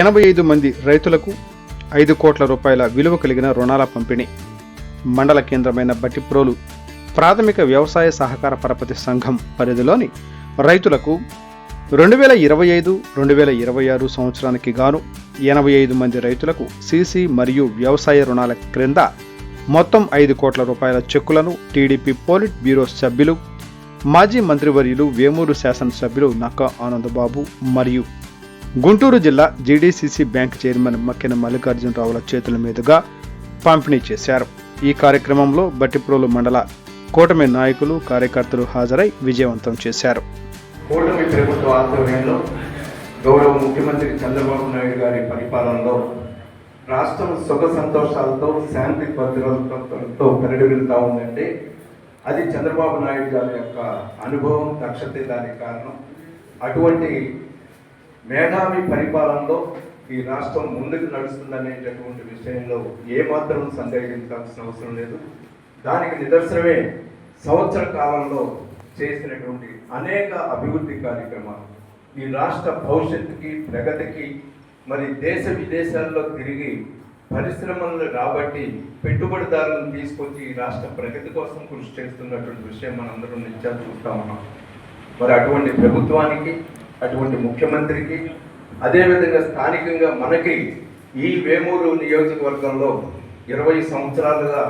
ఎనభై ఐదు మంది రైతులకు ఐదు కోట్ల రూపాయల విలువ కలిగిన రుణాల పంపిణీ. మండల కేంద్రమైన బట్టిప్రోలు ప్రాథమిక వ్యవసాయ సహకార పరపతి సంఘం పరిధిలోని రైతులకు రెండు వేల ఇరవై ఐదు రెండు వేల ఇరవై ఆరు సంవత్సరానికి గాను ఎనభై ఐదు మంది రైతులకు సీసీ మరియు వ్యవసాయ రుణాల క్రింద మొత్తం ఐదు కోట్ల రూపాయల చెక్కులను టీడీపీ పోలిట్ బ్యూరో సభ్యులు మాజీ మంత్రివర్యులు వేమూరు శాసనసభ్యులు నక్కా ఆనందబాబు మరియు గుంటూరు జిల్లా జీడీసీసీ బ్యాంక్ చైర్మన్ మక్కిన మల్లికార్జునరావుల చేతుల మీదుగా పంపిణీ చేశారు. ఈ కార్యక్రమంలో బట్టిప్రోలు మండల కూటమి నాయకులు కార్యకర్తలు హాజరై విజయవంతం చేశారు. కూటమి ప్రభుత్వ ఆధ్వర్యంలో గౌరవ ముఖ్యమంత్రి చంద్రబాబు నాయుడు గారి పరిపాలనలో రాష్ట్రం సుఖ సంతోషాలతో శాంతి భద్రతలతో పరిడవిల్తా ఉందంటే అది చంద్రబాబు నాయుడు గారి యొక్క అనుభవం దక్షతే దానికి కారణం. అటువంటి మేధావి పరిపాలనలో ఈ రాష్ట్రం ముందుకు నడుస్తుందనేటటువంటి విషయంలో ఏమాత్రం సందేహించాల్సిన అవసరం లేదు. దానికి నిదర్శనమే సంవత్సర కాలంలో చేసినటువంటి అనేక అభివృద్ధి కార్యక్రమాలు. ఈ రాష్ట్ర భవిష్యత్తుకి ప్రగతికి మరి దేశ విదేశాల్లో తిరిగి పరిశ్రమలను రాబట్టి పెట్టుబడిదారులను తీసుకొచ్చి ఈ రాష్ట్ర ప్రగతి కోసం కృషి చేస్తున్నటువంటి విషయం మనందరం నిత్యం చూస్తా ఉన్నాం. మరి అటువంటి ప్రభుత్వానికి అటువంటి ముఖ్యమంత్రికి అదేవిధంగా స్థానికంగా మనకి ఈ వేమూరు నియోజకవర్గంలో ఇరవై సంవత్సరాలుగా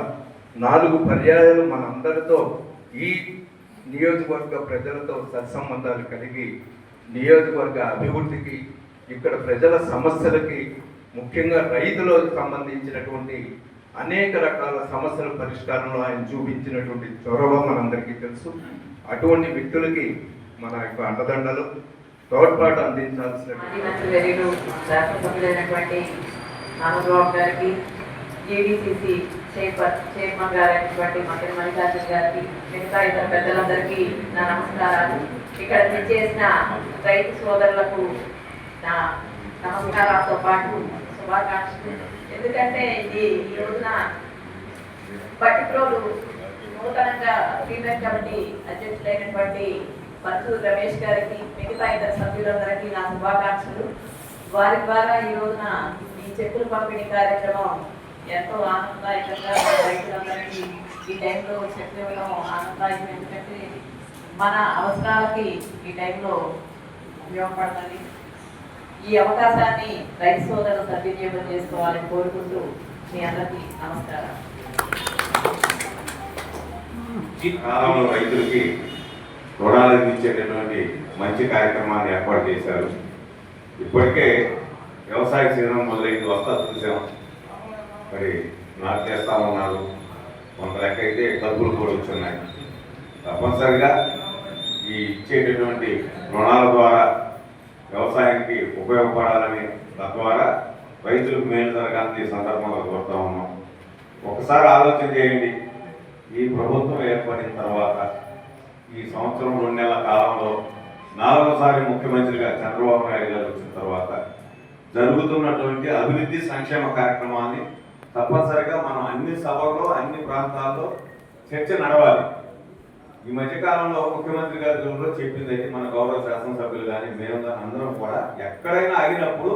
నాలుగు పర్యాయాలు మనందరితో ఈ నియోజకవర్గ ప్రజలతో సత్సంబంధాలు కలిగి నియోజకవర్గ అభివృద్ధికి ఇక్కడ ప్రజల సమస్యలకి ముఖ్యంగా రైతులకు సంబంధించినటువంటి అనేక రకాల సమస్యల పరిష్కారంలో ఆయన చూపించినటువంటి చొరవ మనందరికీ తెలుసు. అటువంటి వ్యక్తులకి మన యొక్క అండదండలు తోడ్పాటు అందించాల్సినటువంటి మంత్రి గారికి జీడీసీసీ చైర్మన్ గారైనటువంటి మంత్రి మల్లికార్జున గారికి మిగతా ఇతర పెద్దలందరికీ నా నమస్కారాలు. ఇక్కడ చేసిన రైతు సోదరులకు నా నమస్కారాలతో పాటు శుభాకాంక్షలు. ఎందుకంటే ఇది ఈ రోజున పట్టిప్రోలు నూతనంగా ఫీడ్బ్యాక్ కమిటీ అధ్యక్షులైనటువంటి పరచూరు రమేష్ గారికి మిగతా ఇతర సభ్యులందరికీ నా శుభాకాంక్షలు. వారి ద్వారా ఈ రోజున ఈ చెక్కుల పంపిణీ కార్యక్రమం ఎంతో ఆనందదాయకంగా రైతులందరికీ ఈ టైంలో చెట్లు ఇవ్వడం ఆనందదాయకం. ఎందుకంటే మన అవసరాలకి ఈ టైంలో ఉపయోగపడుతుంది. ఈ అవకాశాన్ని రైతు సోదరులు సద్వినియోగం చేసుకోవాలని కోరుకుంటూ మీ అందరికీ నమస్కారం. రైతులకి రుణాలు అందించేటటువంటి మంచి కార్యక్రమాన్ని ఏర్పాటు చేశారు. ఇప్పటికే వ్యవసాయ సీజన్ మొదలైంది వస్తా చూసాం. మరి నాకు చేస్తా ఉన్నారు. కొంత లెక్క అయితే డబ్బులు కూడా వచ్చున్నాయి. తప్పనిసరిగా ఈ ఇచ్చేటటువంటి రుణాల ద్వారా వ్యవసాయానికి ఉపయోగపడాలని తద్వారా రైతులకు మేలు జరగాలని ఈ సందర్భంగా కోరుతా ఉన్నాం. ఒకసారి ఆలోచన చేయండి. ఈ ప్రభుత్వం ఏర్పడిన తర్వాత ఈ సంవత్సరం రెండు నెలల కాలంలో నాలుగోసారి ముఖ్యమంత్రిగా చంద్రబాబు నాయుడు గారు వచ్చిన తర్వాత జరుగుతున్నటువంటి అభివృద్ధి సంక్షేమ కార్యక్రమాన్ని తప్పనిసరిగా మనం అన్ని సభల్లో అన్ని ప్రాంతాల్లో చర్చ నడవాలి. ఈ మధ్యకాలంలో ముఖ్యమంత్రి గారి దూరంలో చెప్పింది అయితే మన గౌరవ శాసనసభ్యులు కానీ మేము అందరం కూడా ఎక్కడైనా ఆగినప్పుడు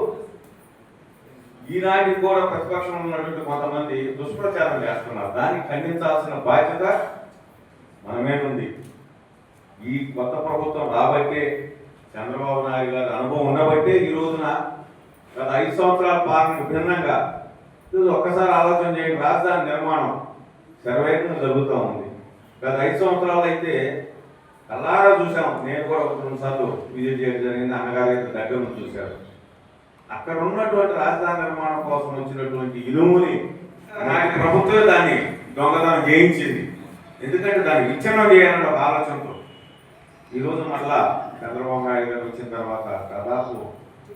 ఈనాటికి కూడా ప్రతిపక్షంలో ఉన్నటువంటి కొంతమంది దుష్ప్రచారం చేస్తున్నారు. దాన్ని ఖండించాల్సిన బాధ్యత మన మీద ఉంది. ఈ కొత్త ప్రభుత్వం రాబట్టే చంద్రబాబు నాయుడు గారి అనుభవం ఉండబట్టే ఈ రోజున గత ఐదు సంవత్సరాల పాలనకు భిన్నంగా ఒక్కసారి ఆలోచన చేయండి. రాజధాని నిర్మాణం శరవేగంగా జరుగుతూ ఉంది. గత ఐదు సంవత్సరాలు అయితే కల్లారా చూసాం నేను కూడా ఒక రెండు సార్లు విజిట్ చేయడం జరిగింది. అన్నగారు అయితే దగ్గర నుంచి చూశారు. అక్కడ ఉన్నటువంటి రాజధాని నిర్మాణం కోసం వచ్చినటువంటి ఇనుముని నాటి ప్రభుత్వమే దాన్ని దొంగతనం చేయించింది. ఎందుకంటే దాన్ని విచ్ఛిన్నం చేయాలన్న ఒక ఆలోచనతో ఈరోజు మళ్ళా చంద్రబాబు నాయుడు గారు వచ్చిన తర్వాత దాదాపు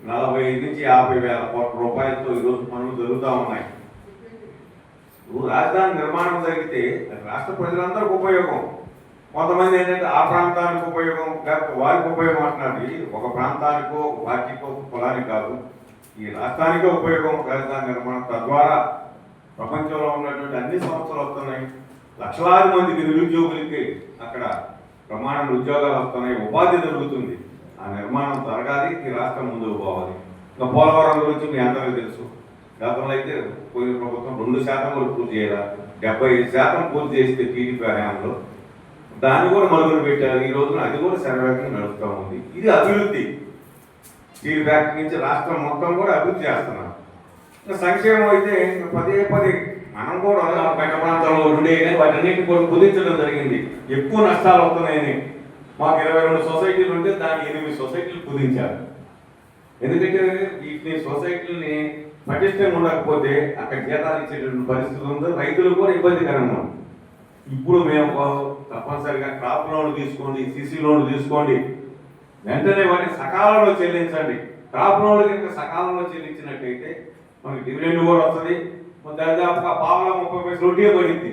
నలభై ఐదు నుంచి యాభై వేల కోట్ల రూపాయలతో ఈరోజు పనులు జరుగుతూ ఉన్నాయి. రాజధాని నిర్మాణం జరిగితే రాష్ట్ర ప్రజలందరికీ ఉపయోగం. కొంతమంది ఏంటంటే ఆ ప్రాంతానికి ఉపయోగం లేకపోతే వారికి ఉపయోగం అంటున్నారు. ఒక ప్రాంతానికో వాటికో పార్టీకో కులానికి కాదు. ఈ రాష్ట్రానికే ఉపయోగం రాజధాని నిర్మాణం. తద్వారా ప్రపంచంలో ఉన్నటువంటి అన్ని సంస్థలు వస్తున్నాయి. లక్షలాది మందికి నిరుద్యోగులకి అక్కడ ప్రమాణంలో ఉద్యోగాలు వస్తున్నాయి ఉపాధి జరుగుతుంది ఆ నిర్మాణం జరగాలి ఈ రాష్ట్రం ముందుకు పోవాలి. ఇంకా పోలవరం గురించి మీ అందరికీ తెలుసు. గతంలో అయితే పోయిన ప్రభుత్వం రెండు శాతం వరకు పూర్తి చేయాలా. డెబ్బై ఐదు శాతం పూర్తి చేస్తే టీడీపీ హయాంలో దాన్ని కూడా మరుగున పెట్టారు. ఈ రోజున అది కూడా శరవేగంగా నడుస్తూ ఉంది. ఇది అభివృద్ధి. స్టీల్ ఫ్యాక్టరీ నుంచి రాష్ట్రం మొత్తం కూడా అభివృద్ధి చేస్తున్నారు. సంక్షేమం అయితే పదే పదే మనం కూడా బయట ప్రాంతంలో ఉండే వాటన్నిటి కూడా కుదించడం జరిగింది. ఎక్కువ నష్టాలు వస్తున్నాయని. మాకు ఇరవై రెండు సొసైటీలు ఉంటే దానికి ఎనిమిది సొసైటీలు కుదించారు. ఎందుకంటే వీటిని సొసైటీలని పటిష్టంగా ఉండకపోతే అక్కడ జీతాలు ఇచ్చేటువంటి పరిస్థితి ఉంది. రైతులు కూడా ఇబ్బందికరంగా ఇప్పుడు మేము తప్పనిసరిగా క్రాప్ లోన్ తీసుకోండి సిసి లోన్ తీసుకోండి. వెంటనే వాటిని సకాలంలో చెల్లించండి. క్రాప్ లోన్ కనుక సకాలంలో చెల్లించినట్టయితే మనకి డివిడెండ్ కూడా వస్తుంది. దాదాపుగా పావుల ముప్పై పైసలు వడ్డీ పడింది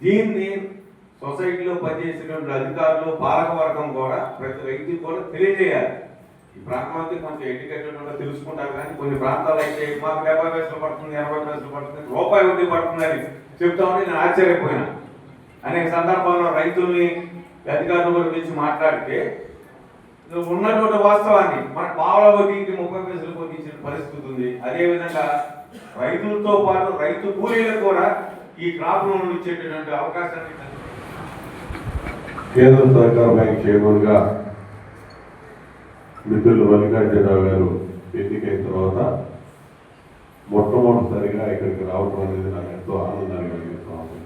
దీన్ని సొసైటీలో పనిచేసేటువంటి అధికారులు పాలక వర్గం కూడా ప్రతి వ్యక్తి కూడా తెలియజేయాలి. ఈ ప్రాంతం అయితే కొంచెం ఎడ్యుకేటెడ్ తెలుసుకుంటారు కానీ కొన్ని ప్రాంతాలు అయితే మాకు డెబ్బై పైసలు పడుతుంది ఎనభై పైసలు పడుతుంది రూపాయి వడ్డీ పడుతుందని చెప్తామని నేను ఆశ్చర్యపోయినా. అనేక సందర్భాల్లో రైతుల్ని అధికారులు కూడా మాట్లాడితే ఉన్నటువంటి వాస్తవాన్ని మన పావుల వడ్డీకి ముప్పై పైసలు పొందించిన పరిస్థితి ఉంది. అదేవిధంగా రైతులతో పాటు రైతు కూలీలకు కూడా ఈ క్రాప్ లోన్లు ఇచ్చేటటువంటి అవకాశాన్ని కేంద్ర సహకార బ్యాంక్ చైర్మన్గా మిత్రులు మల్లికార్జునరావు గారు ఎన్నికైన తర్వాత మొట్టమొదటిసారిగా ఇక్కడికి రావడం అనేది నాకు ఎంతో ఆనందాన్ని కలిగిస్తా ఉంది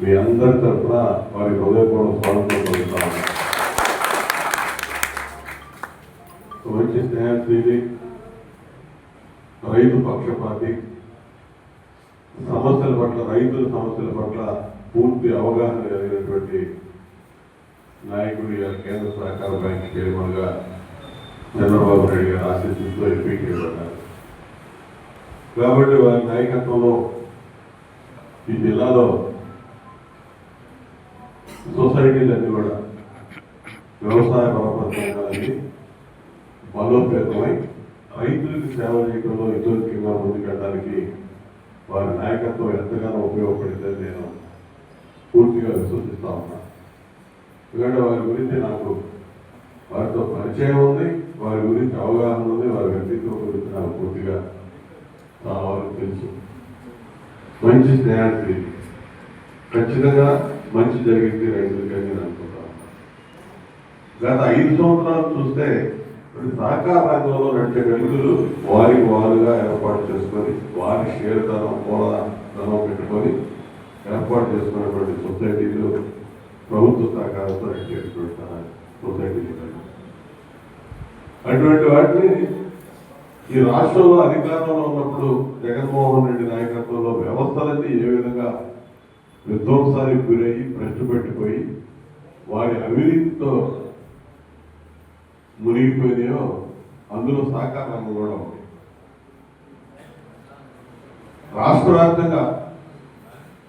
మీ అందరి తరఫున వారి హృదయపూర్వక స్వాగతం కలుగుతా ఉన్నాను. మంచి స్నేహితులు రైతు పక్షపాతి. సమస్యల పట్ల రైతుల సమస్యల పట్ల పూర్తి అవగాహన కలిగినటువంటి నాయకుడి గారు కేంద్ర సహకార బ్యాంక్ చైర్మన్గా చంద్రబాబు నాయుడు గారు ఆశీస్సులతో ఎంపీ చేయబడ్డారు. కాబట్టి వారి నాయకత్వంలో ఈ జిల్లాలో సొసైటీలన్నీ కూడా వ్యవసాయ పరపతి బలోపేతమై సేవ చేయడంలో ఇతరుగా ముందుకెళ్ళడానికి వారి నాయకత్వం ఎంతగానో ఉపయోగపడిందని నేను పూర్తిగా విశ్వసిస్తా ఉన్నా. ఎందుకంటే వారి గురించి నాకు వారితో పరిచయం ఉంది వారి గురించి అవగాహన ఉంది వారి వ్యక్తిత్వం గురించి నాకు పూర్తిగా చాలా వరకు తెలుసు. మంచి స్నేహానికి ఖచ్చితంగా మంచి జరిగింది రైతులకి అని నేను అనుకుంటాను గత ఐదు సంవత్సరాలు చూస్తే ఇప్పుడు రంగంలో నడిచే వ్యక్తులు వారికి వారుగా ఏర్పాటు చేసుకొని వారి షేర్ మూలధనం పెట్టుకొని ఏర్పాటు చేసుకున్నటువంటి సొసైటీలు ప్రభుత్వ సహకారంతో నడిచేటువంటి సొసైటీలు అటువంటి వాటిని ఈ రాష్ట్రంలో అధికారంలో ఉన్నప్పుడు జగన్మోహన్ రెడ్డి నాయకత్వంలో వ్యవస్థలన్నీ ఏ విధంగా విధ్వంసానికి గురయ్యి భ్రష్టు పెట్టిపోయి వారి అవినీతితో మునిగిపోయినాయో అందులో సహకారం కూడా ఉంది రాష్ట్ర వ్యాప్తంగా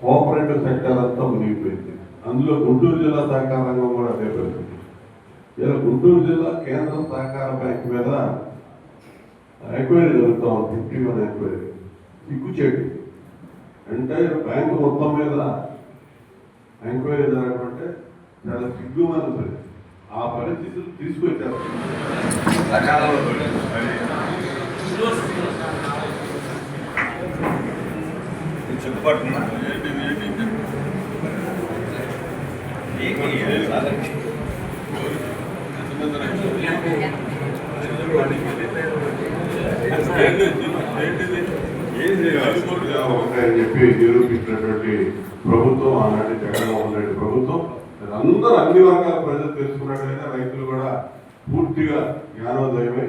కోఆపరేటివ్ సెక్టర్ అంతా మునిగిపోయింది. అందులో గుంటూరు జిల్లా సహకార రంగం కూడా అదే ఇలా గుంటూరు జిల్లా కేంద్ర సహకార బ్యాంక్ మీద ఎంక్వైరీ జరుగుతూ ఉంది ఫిఫ్టీ వన్ ఎంక్వైరీ. సిగ్గుచేటు. అంటే బ్యాంకు మొత్తం మీద ఎంక్వైరీ జరగమంటే చాలా సిగ్గుమైన పరిస్థితి ఆ పరిస్థితులు తీసుకొచ్చారు చుట్టుపక్కల అని చెప్పి నిరూపించినటువంటి ప్రభుత్వం ఆనాటి జగన్మోహన్ రెడ్డి అందరూ అన్ని వర్గాల ప్రజలు తెలుసుకున్నట్లయితే రైతులు కూడా పూర్తిగా జ్ఞానోదయమై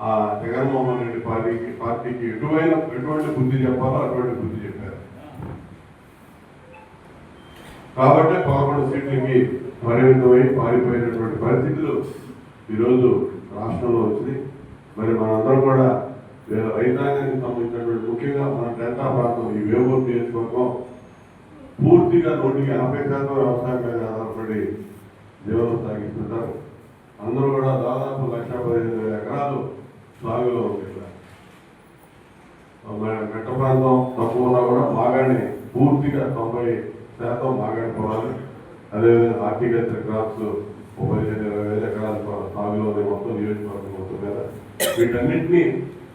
ఆ జగన్మోహన్ రెడ్డి పార్టీకి పార్టీకి ఎటువైన ఎటువంటి బుద్ధి చెప్పాలో అటువంటి బుద్ధి చెప్పారు. కాబట్టి పదకొండు సీట్లకి పరిమితమై పారిపోయినటువంటి పరిస్థితులు ఈరోజు రాష్ట్రంలో వచ్చింది. మరి మనందరం కూడా రైతాంగానికి సంబంధించినటువంటి ముఖ్యంగా మన డెల్టా ప్రాంతం ఈ వేవూరు నియోజకవర్గం పూర్తిగా నూటికి ఎనభై శాతం వ్యవసాయం మీద ఆధారపడి జీవనం సాగిస్తుంటారు. అందరూ కూడా దాదాపు లక్ష పదిహేను వేల ఎకరాలు సాగులో ఉంది మెట్ట ప్రాంతం తక్కువ ఉన్నా కూడా మాగాణి పూర్తిగా తొంభై శాతం మాగాణి పొలాలు. అదేవిధంగా హార్టికల్చర్ క్రాప్స్ ఒక పదిహేను ఇరవై వేల ఎకరాలు సాగులో మొత్తం నియోజకవర్గం మొత్తం మీద. వీటన్నింటినీ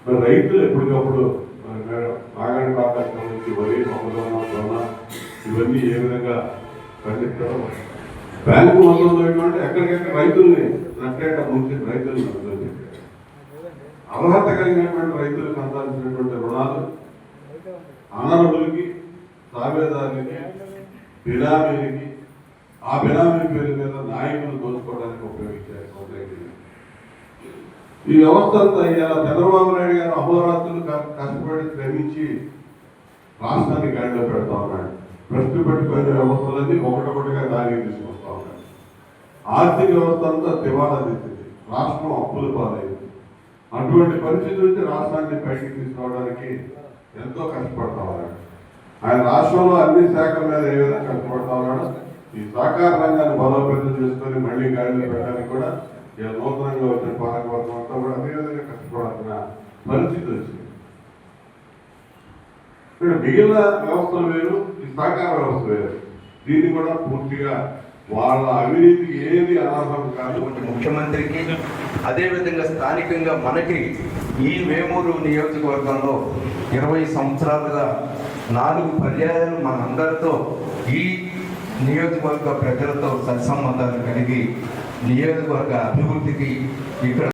మరి రైతులు ఎప్పటికప్పుడు మరి మేడం నాగాని కాకం నుంచి వరి మొక్కజొన్న జొన్న ఇవన్నీ ఏ విధంగా పండిస్తారో బ్యాంకు మొత్తంలో ఏంటంటే ఎక్కడికెక్కడ రైతుల్ని నట్టేట ముంచి అర్థం అర్హత కలిగినటువంటి రైతులకు అందాల్సినటువంటి రుణాలు అనర్హులకి తాబేదారులకి బినామీలకి ఆ బినామీ పేరు మీద నాయకులు దోచుకోవడానికి ఉపయోగించారు ఈ వ్యవస్థ అంతా ఇలా చంద్రబాబు నాయుడు గారు అహోరాత్రులు క- కష్టపడి శ్రమించి రాష్ట్రాన్ని గాడిలో పెడతా ఉన్నాడు. ప్రశ్న పెట్టుకునే వ్యవస్థలన్నీ ఒకటొకటిగా దారికి తీసుకొస్తా ఉన్నాయి ఆర్థిక వ్యవస్థ అంతా దివాలా తెచ్చింది రాష్ట్రం అప్పుల పాలైంది. అటువంటి పరిస్థితి నుంచి రాష్ట్రాన్ని పైకి తీసుకోవడానికి ఎంతో కష్టపడతా ఉన్నాడు. ఆయన రాష్ట్రంలో అన్ని శాఖల మీద ఏ విధంగా కష్టపడతా ఉన్నాడు ఈ సహకార రంగాన్ని బలోపేతం చేసుకొని మళ్ళీ గాడిలో పెట్టడానికి కూడా ఇలా నూతనంగా వచ్చిన పాలకవర్గం అంతా కూడా అదే విధంగా కష్టపడాల్సిన పరిస్థితి వచ్చింది. ఇక్కడ మిగిలిన వ్యవస్థలు వేరు సహకార వ్యవస్థ వేరు దీన్ని కూడా పూర్తిగా వాళ్ళ అవినీతికి ఏది అనర్హం కాదు ముఖ్యమంత్రికి అదేవిధంగా స్థానికంగా మనకి ఈ వేమూరు నియోజకవర్గంలో ఇరవై సంవత్సరాలుగా నాలుగు పర్యాయాలు మనందరితో ఈ నియోజకవర్గ ప్రజలతో సత్సంబంధాలు కలిగి నియోజకవర్గ అభివృద్ధికి ఇక్కడ